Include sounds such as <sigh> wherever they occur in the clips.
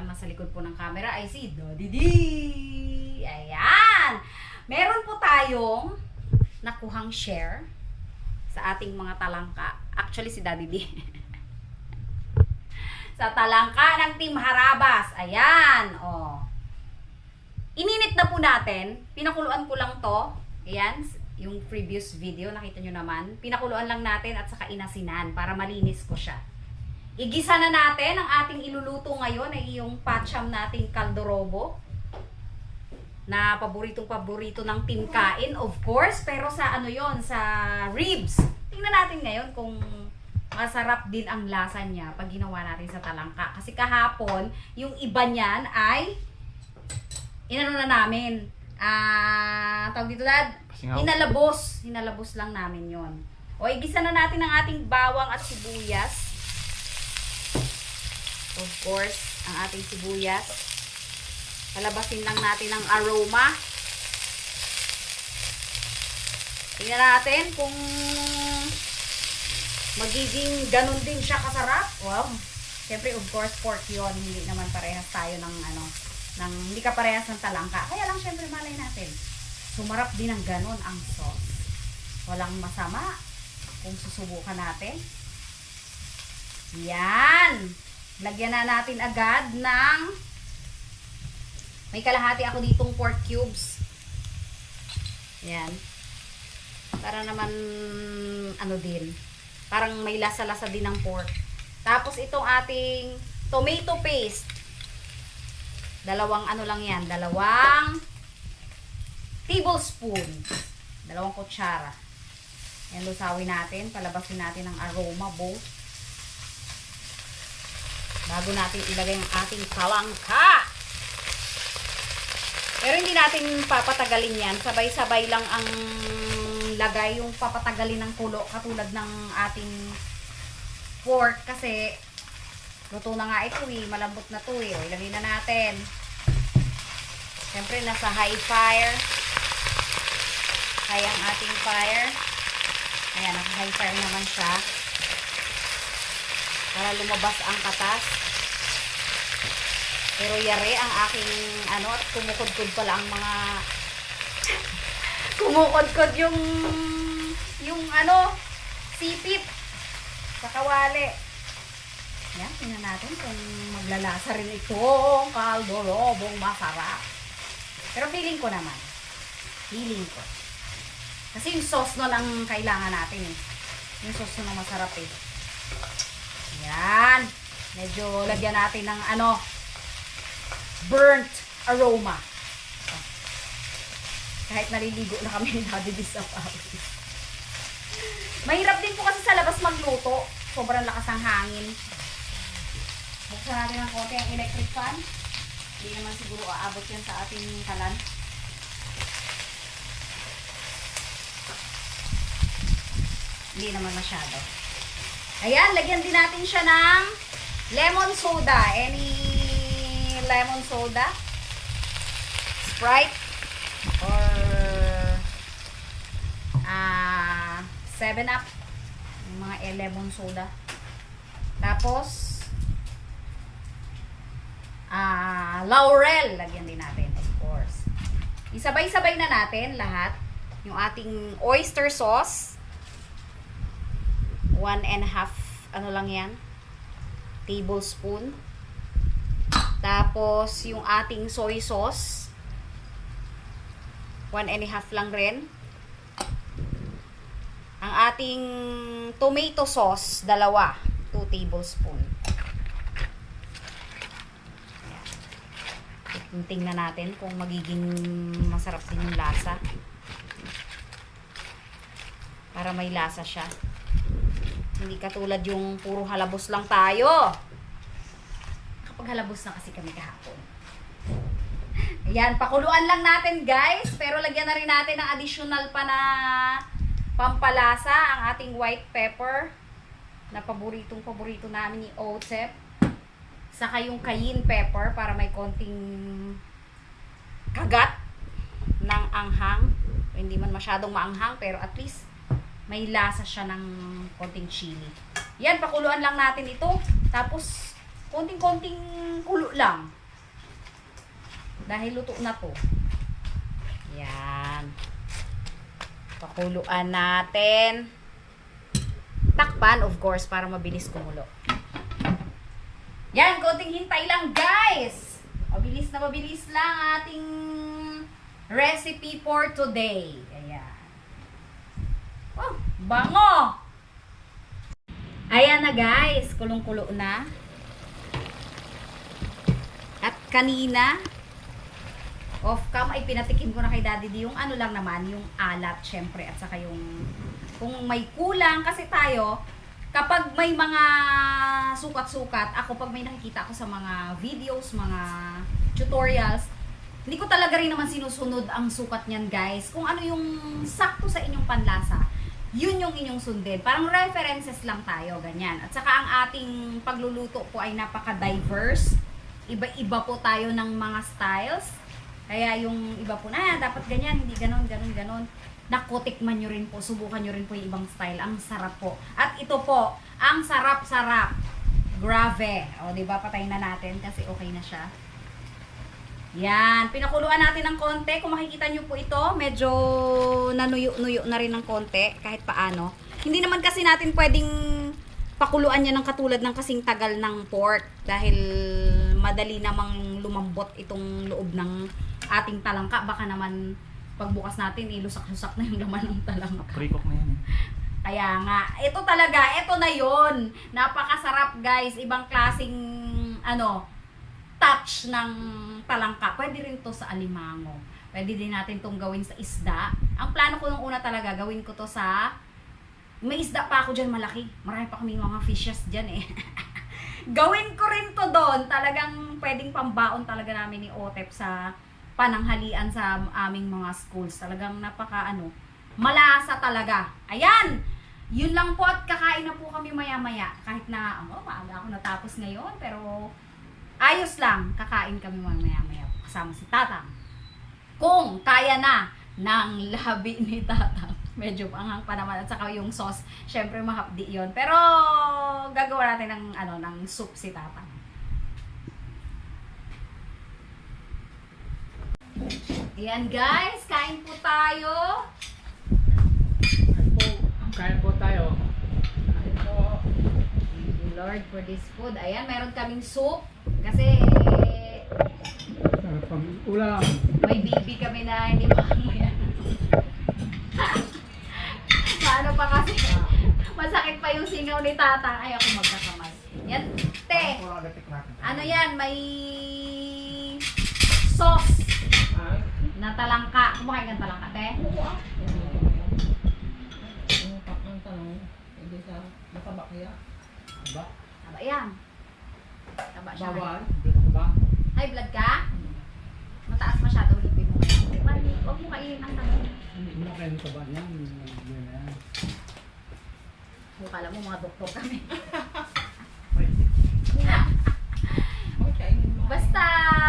Ang nasa likod po ng camera ay si Daddy D! Ayan! Meron po tayong nakuhang share sa ating mga talangka. Actually, si Daddy D. <laughs> sa talangka ng Team Harabas. Ayan, oh. Ininit na po natin. Pinakuluan ko lang to. Ayan, yung previous video, nakita nyo naman. Pinakuluan lang natin at saka inasinan para malinis ko siya. Igisa na natin ang ating iluluto ngayon ay yung patcham nating kaldorobo na paboritong paborito ng team kain, of course. Pero sa ano yon sa ribs. Tingnan natin ngayon kung masarap din ang lasa niya pag ginawa natin sa talangka. Kasi kahapon, yung iba niyan ay inano na namin. Ah, tawag dito dad? Hinalabos. Hinalabos lang namin yon. O, igisa na natin ang ating bawang at sibuyas. Of course, ang ating sibuyas. Palabasin lang natin ang aroma. Tingnan natin kung magiging ganun din siya kasarap. Wow. Siyempre, of course, pork yun. Hindi naman parehas tayo ng ano, ng, hindi ka parehas ng talangka. Kaya lang, siyempre, malay natin. Sumarap din ng ganun ang sauce. Walang masama kung susubukan natin. Yan. Lagyan na natin agad ng may kalahati ako ditong pork cubes. Yan. Para naman ano din. Parang may lasa-lasa din ng pork. Tapos itong ating tomato paste. Dalawang ano lang yan. Dalawang tablespoon. Dalawang kutsara. Yan, lusawin natin. Palabasin natin ang aroma both. Bago natin ilagay ang ating kalangka. Pero hindi natin papatagalin yan. Sabay-sabay lang ang lagay yung papatagalin ng kulo katulad ng ating pork kasi luto na nga ito eh. Malambot na to eh. Ilagay na natin. Siyempre, nasa high fire. Kaya ang ating fire. Ayan, nasa high fire naman siya. Para lumabas ang katas. Pero yari ang aking ano at kumukod-kod pala ang mga kumukod-kod yung yung ano sipit sa kawali. Yan, tingnan natin kung maglalasa rin itong kaldo robong masarap. Pero feeling ko naman. Feeling ko. Kasi yung sauce nun ang kailangan natin eh. Yung sauce ang masarap eh. Yan. Medyo lagyan natin ng ano, burnt aroma. Kahit naliligo na kami Bis sa pawis. Mahirap din po kasi sa labas magluto. Sobrang lakas ng hangin. Buksan natin ng konti ang electric fan. Hindi naman siguro aabot yan sa ating kalan. Hindi naman masyado. Ayan, lagyan din natin siya ng lemon soda. Any lemon soda? Sprite? Or ah 7-Up? Yung mga eh, lemon soda. Tapos ah laurel. Lagyan din natin, of course. Isabay-sabay na natin lahat. Yung ating oyster sauce. One and a half, ano lang yan? Tablespoon. Tapos, yung ating soy sauce. One and a half lang rin. Ang ating tomato sauce, dalawa. 2 tablespoon. Ayan. Tingnan natin kung magiging masarap din yung lasa. Para may lasa siya. Hindi katulad yung puro halabos lang tayo. Kapag halabos na kasi kami kahapon. Ayan, pakuluan lang natin guys. Pero lagyan na rin natin ng additional pa na pampalasa ang ating white pepper na paboritong paborito namin ni Otep. Saka yung cayenne pepper para may konting kagat ng anghang. Hindi man masyadong maanghang pero at least may lasa siya ng konting chili. Yan, pakuluan lang natin ito. Tapos, konting-konting kulo lang. Dahil luto na to. Yan. Pakuluan natin. Takpan, of course, para mabilis kumulo. Yan, konting hintay lang, guys. Mabilis na mabilis lang ating recipe for today. Bango! Ayan na guys, kulong-kulo na. At kanina, off cam ay pinatikim ko na kay Daddy D yung ano lang naman, yung alat syempre at saka yung kung may kulang kasi tayo kapag may mga sukat-sukat, ako pag may nakikita ako sa mga videos, mga tutorials, hindi ko talaga rin naman sinusunod ang sukat niyan guys. Kung ano yung sakto sa inyong panlasa, yun yung inyong sundin. Parang references lang tayo, ganyan. At saka ang ating pagluluto po ay napaka-diverse. Iba-iba po tayo ng mga styles. Kaya yung iba po na, dapat ganyan, hindi ganon, ganon, ganon. Naku, tikman nyo rin po, subukan nyo rin po yung ibang style. Ang sarap po. At ito po, ang sarap-sarap. Grave. O, di ba patayin na natin kasi okay na siya. Yan, pinakuluan natin ng konti. Kung makikita nyo po ito, medyo nanuyo-nuyo na rin ng konti, kahit paano. Hindi naman kasi natin pwedeng pakuluan yan ng katulad ng kasing tagal ng pork dahil madali namang lumambot itong loob ng ating talangka. Baka naman pagbukas natin, ilusak-lusak na yung laman ng talangka. Pre-cook na yan eh. Kaya nga, ito talaga, ito na yon Napakasarap guys, ibang klasing ano, touch ng talangka. Pwede rin to sa alimango. Pwede din natin tong gawin sa isda. Ang plano ko nung una talaga, gawin ko to sa may isda pa ako dyan malaki. Marami pa kami mga fishes dyan eh. <laughs> gawin ko rin to doon. Talagang pwedeng pambaon talaga namin ni Otep sa pananghalian sa aming mga schools. Talagang napaka ano, malasa talaga. Ayan! Yun lang po at kakain na po kami maya-maya. Kahit na, oh, maaga ako natapos ngayon, pero ayos lang, kakain kami maya-maya kasama si Tatang. Kung kaya na ng labi ni Tatang. <laughs> Medyo anghang pa naman at saka yung sauce, syempre mahapdi yon Pero gagawa natin ng ano ng soup si Tatang. Ayan guys, kain po tayo. Kain po, kain po tayo. Thank you Lord for this food. Ayan, meron kaming soup. Kasi Sarap pang ulam. may baby kami na hindi makamuya. <laughs> Paano pa kasi? Masakit pa yung singaw ni tata. Ay, ako magkakamay. Yan, te. Ano yan? May sauce na talangka. Kumakain ka ng talangka, te? Ba? Taba yan. Taba siya. Bawal? Ba? High blood ka? Mataas masyado lipid mo. Mali, huwag mo kainin ang tanong. Hindi mo kayo sa ba. Kung kala mo mga doktor kami. Basta,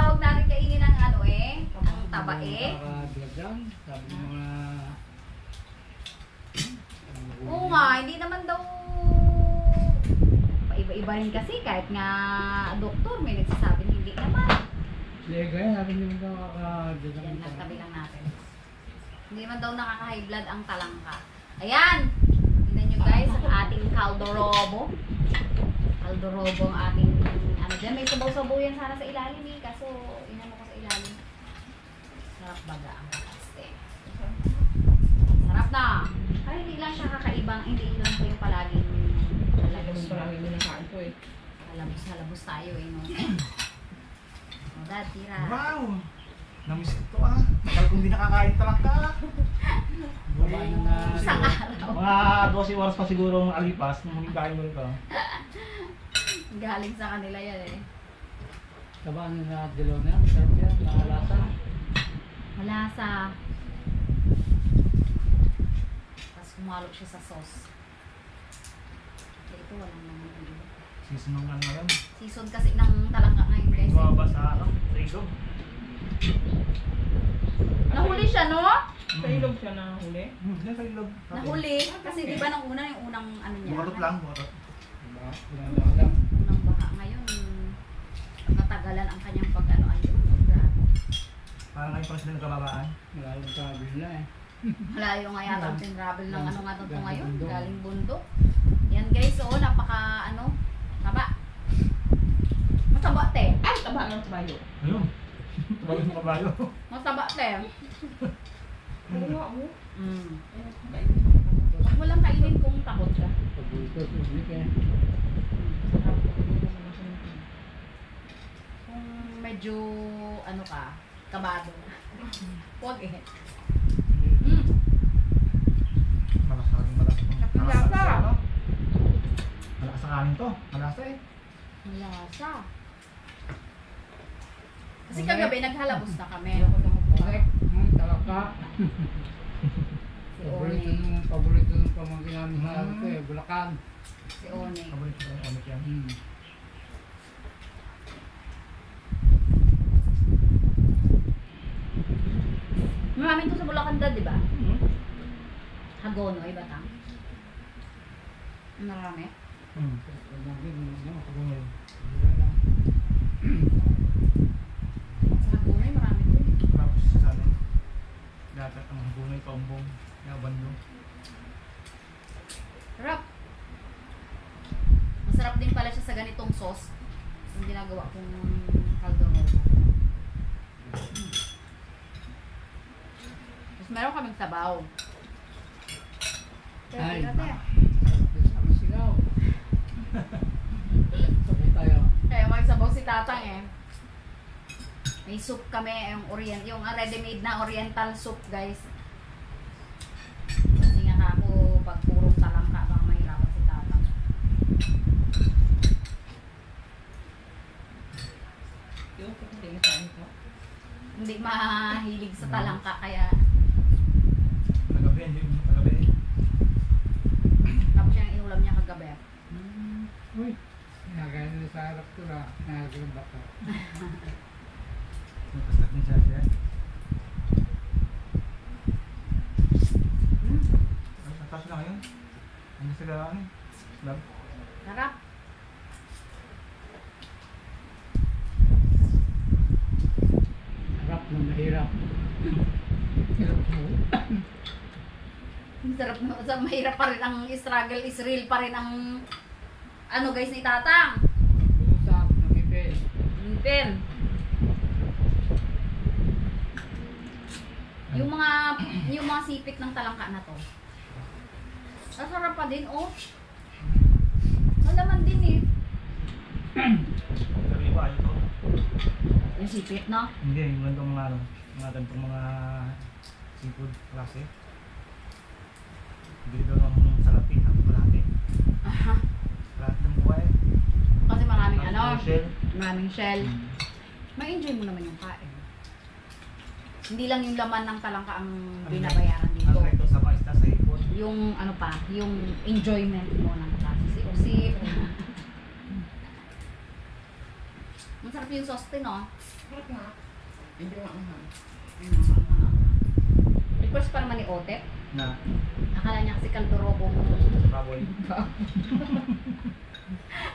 huwag natin kainin ang ano eh. Ang taba eh. Nakaka-vlog yan. Sabi mga... Oo nga, hindi naman daw paiba-iba rin kasi kahit nga doktor may nagsasabi hindi naman. Yan. Sabi niyo mga nakaka-vlog Yan, nagtabi lang natin. Hindi naman daw nakaka-high blood ang talangka. Ayan! Tingnan nyo guys, ang ating caldorobo. Caldorobo ang ating, ano dyan, may sabaw-sabaw yan sana sa ilalim eh. Kaso, inano ko sa ilalim. Sarap baga ang kakaste. Sarap na! Ay, hindi lang siya kakaibang, hindi lang po yung palaging halabos. Halabos-halabos tayo eh, no? O, dad, tira. Wow! Namiss ko to ah. Tagal kong hindi nakakain talangka. Baba na na. Isang araw. Mga 12 oras pa siguro ang alipas nung huling kain mo ito. Galing sa kanila yan eh. Taba na na dilaw na yan. Sarap yan. Nakalasa. Malasa. Tapos kumalo siya sa sauce. Okay, ito walang naman ulo. Season ng ano ngayon. Season kasi ng talangka ngayon guys. Bumaba sa ano, sa igog. Nahuli siya no? Sa ilog siya na huli. Hmm, yan sa ilog. Nahuli. Kasi di ba nang una yung unang ano niya? Bukatot lang, bukatot. Diba? Walang alam. Unang baha. Ngayon, natagalan ang kanyang pag-ano. Ayun. Parang ngayon pa sila nagkababaan. Malayong sabi nila eh. Malayo nga yata ang tinravel ng ano nga to ngayon. Galing bundok. Yan guys, oh, napaka ano, taba. Mataba te. Ay, taba ng kabayo. Ayun. <laughs> Bagay ng kabayo. Mataba te. Oo nga, oo. Mm. Niya yung kamote. Pag walang kainin kung takot ka. Kung medyo ano ka, kabado. Huwag eh. Mm. Malakas ang malakas. ang- Ang malakas lasa. ang- ano? Malakas ang kanin to. Malasa eh. Malasa. Kasi kagabi naghalabos na kami. Ayoko ako. Ay, ang talaka. Si Paborito Oni. nung, paborito nung pamangkin namin sa ito eh, Bulacan. Si Oni. Paborito ko yung omik yan. Hmm. Maraming to sa Bulacan dad, di ba? Hmm. Hagono, iba tang. Marami. Hmm. Sa Hagono, marami to. Tapos sa amin. Dapat ang bunay, kaumbong, nabando. Sarap. Masarap din pala siya sa ganitong sauce. Yung ginagawa kong caldo roll. Mm. Tapos meron kaming sabaw. Ay, Ate, ate. Sama sigaw. Sabi tayo. Kaya may sabaw si Tatang eh. May soup kami, yung orient, yung ah, ready-made na oriental soup, guys. Kasi nga ako, pag purong talangka, baka mahirapan si Tatang. Yung kung hindi nakain ko. Hindi mahilig sa talangka, kaya Kagabi, hindi kagabi. tapos yung inulam niya kagabi. Uy, nagaya nila sa harap ko na, nagagawin baka. <laughs> Nagkastak din siya siya. Hmm, Tapos na ngayon. Ano sila ano eh. Lab. sarap. Harap ng mahirap. Hirap mo. Ang sarap na, sa mahirap pa rin ang struggle is real pa rin ang ano guys ni Tatang. Usap ng ipin. Ngipin. Yung mga yung mga sipit ng talangka na to. Masarap pa din oh. Malaman din eh. Iba, ito. Yung sipit no? Hindi, yung ganitong mga ano, mga ganitong mga seafood klase. Bili daw ng salapi, ang kalahati. Aha. Kalahati ng buhay. Kasi maraming ano, shell. maraming shell. Hmm. Ma-enjoy mo naman yung kain. Hindi lang yung laman ng talangka ang binabayaran Ang dito. ito sa mga isda sa hipon. Yung ano pa, yung enjoyment mo ng klase. Sip-sip. Masarap yung sauce din, no? Sarap nga. Hindi nga ang Request pa naman ni Ote. Na, Akala niya kasi kaldorobong baboy. <laughs>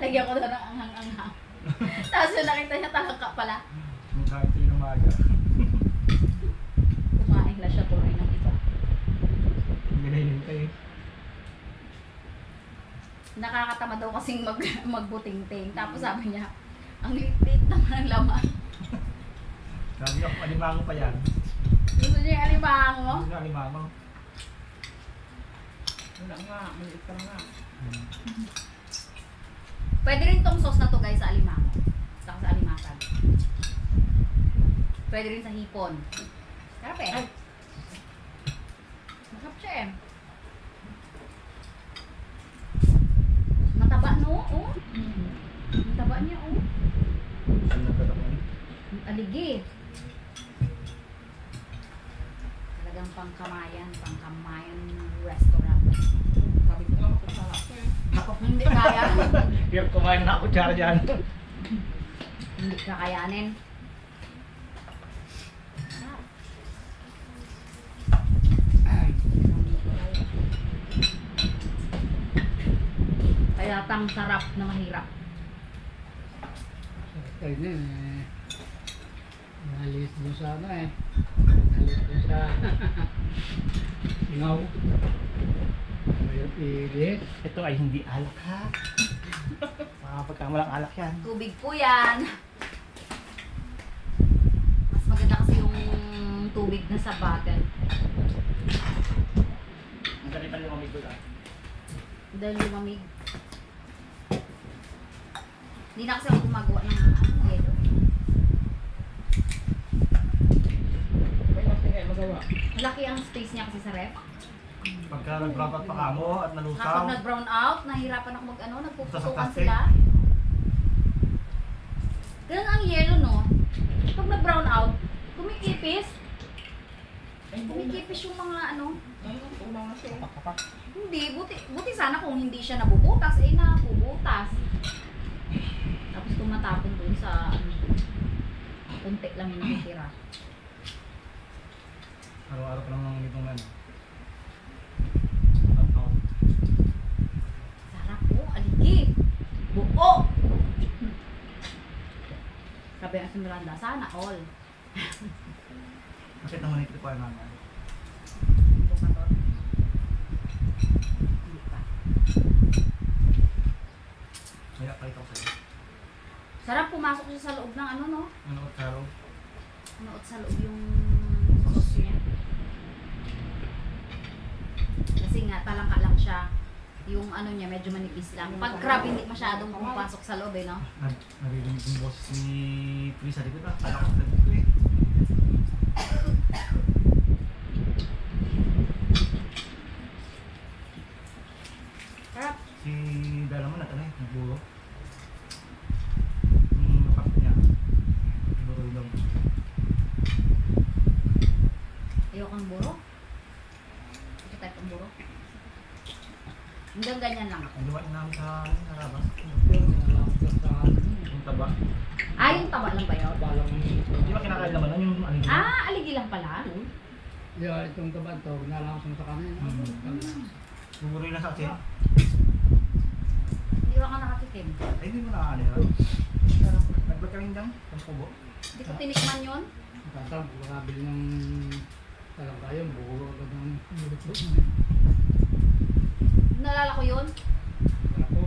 lagyan ko daw ng anghang-anghang. <laughs> Tapos yung nakita niya talangka pala. Yung kahit ito yung umaga. Kumain na siya tuloy ng iba. Binilin ka eh. Nakakatama daw kasing mag, <laughs> magbuting-ting. Tapos sabi niya, ang liit-liit naman ang laman. Sabi ako, alimango pa yan. Gusto niya yung alimango. Hindi na alimango. Wala nga, maliit pa nga. Hmm. Pwede rin tong sauce na to guys sa alimango. Saka sa alimakan. Pwede rin sa hipon. Sarap eh. Ay. Masarap siya eh. Mataba no? Oh. Mataba niya oh. Saan nagkataon? Aligi. Talagang pangkamayan, pangkamayan restaurant. Sabi ko nga eh. Ako, hindi kaya. <laughs> Hirap kumain na ako dyan. hindi kakayanin. Sarap. Tatang sarap na mahirap. Na yun eh. Nalis doon sa <laughs> ano eh. Nalis doon sa ngaw. Mayroon pilit. Ito ay hindi alak ha. <laughs> Mga pagkamalang alak yan. Tubig po yan. Mas maganda kasi yung tubig na sa bottle. Ang kalitan yung amigo lang. Dahil lumamig. Hindi na kasi ako gumagawa ng ano, yelo. Malaki ang space niya kasi sa ref. Pagka nag-brown out pa kamo at Kapag nalusaw, nag-brown out, nahihirapan ako mag ano, Sa nagpuputukan plastic? sila. Ganun ang yelo, no? Pag nag-brown out, kumikipis. Kumikipis yung mga ano. Hindi, buti, buti sana kung hindi siya nabubutas, eh nabubutas. Tumatapon dun sa ano, kunti lang yung natitira. Araw-araw pa lang ng itong ano. Sarap po, aligi. Buo. Sabi nga si Miranda, sana all. Bakit naman ito ko ay naman? Bukator. Hindi pa. Kaya pakita ko sa'yo. Sarap pumasok siya sa loob ng ano, no? Ano ko karo? Nuot sa loob yung sauce niya. Kasi nga, talangka lang siya. Yung ano niya, medyo manipis lang. Pag crab, hindi masyadong pumapasok sa loob, eh, no? Nar- Naririnig yung boses ni na. Kala ko sa dito eh. Sarap. Si Dala mo na tanay, nagburo. Yung nakap niya. Buro lang. Ayokang buro. Ito type ng buro. Hanggang ganyan lang ako. Ang gawain namin sa harabas. Yung taba. Ah, yung taba lang ba yun? Balang Di ba kinakain naman nun yung yun? Ah, aligi lang pala. Yeah, itong taban to, nalaman ko sa kanin. Buburo lang sa akin. Hindi ba ka nakatikim? Ay, hindi mo. Nagpagkain lang. Ang kubo. Hindi ko tinikman yun. Tatang, makabili ng talang kayo, buo agad ng luto. Nalala ko yun. Wala ko.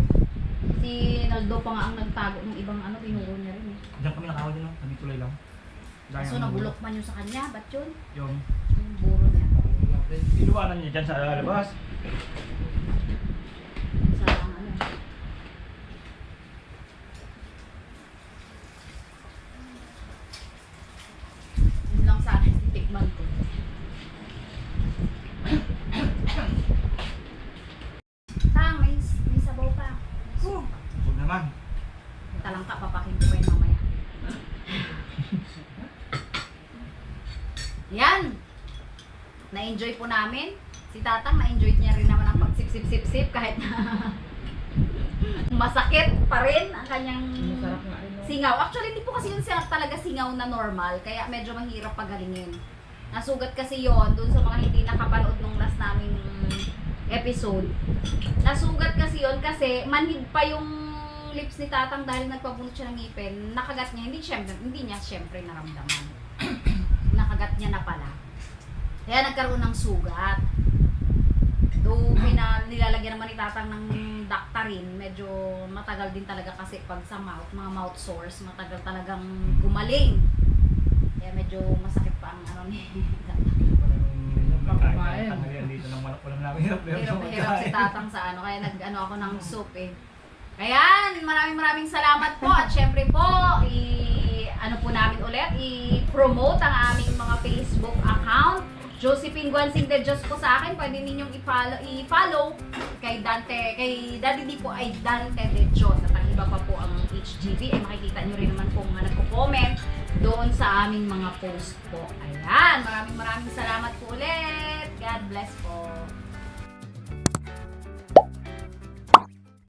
Si Naldo pa nga ang nagtago ng ibang ano, tinuro niya rin eh. Diyan kami nakawin yun, no? Kami tulay lang. Dahil So nabulok man yun sa kanya, ba't yun? Yung Yung buro niya. Iluwanan niya dyan sa labas. Sa ano. Yun lang sa akin, titikman ko. Tang, may, may sabaw pa. Huwag naman. Talangka, papakin ko pa yun mamaya. Yan! Na-enjoy po namin. Si Tatang, na-enjoy niya rin naman ang pagsip-sip-sip-sip kahit na <laughs> masakit pa rin ang kanyang singaw. Actually, hindi po kasi yun siya talaga singaw na normal, kaya medyo mahirap pagalingin. Nasugat kasi yon dun sa mga hindi nakapanood nung last naming episode. Nasugat kasi yon kasi manhid pa yung lips ni Tatang dahil nagpabunot siya ng ngipin. Nakagat niya, hindi syempre, hindi niya syempre naramdaman. <coughs> Nakagat niya na pala. Kaya nagkaroon ng sugat. Though pina, nilalagyan naman ni Tatang ng Dactarin, medyo matagal din talaga kasi pag sa mouth, mga mouth sores, matagal talagang gumaling. Kaya medyo masakit pa ang ano ni. Tanghalian dito ng manok walang namin hirap hirap sa Hirap na hirap si. Tatang sa ano, kaya nag-ano ako ng soup eh. Ayan, maraming maraming salamat po at syempre po, i ano po namin ulit, i-promote ang aming mga Facebook account. Josephine Guansing de Diyos po sa akin, pwede ninyong i-follow, i-follow kay Dante, kay Daddy D po ay Dante de Diyos. At ang iba pa po ang HGB, ay makikita nyo rin naman po mga nagko-comment doon sa aming mga post po. Ayan, maraming maraming salamat po ulit. God bless po.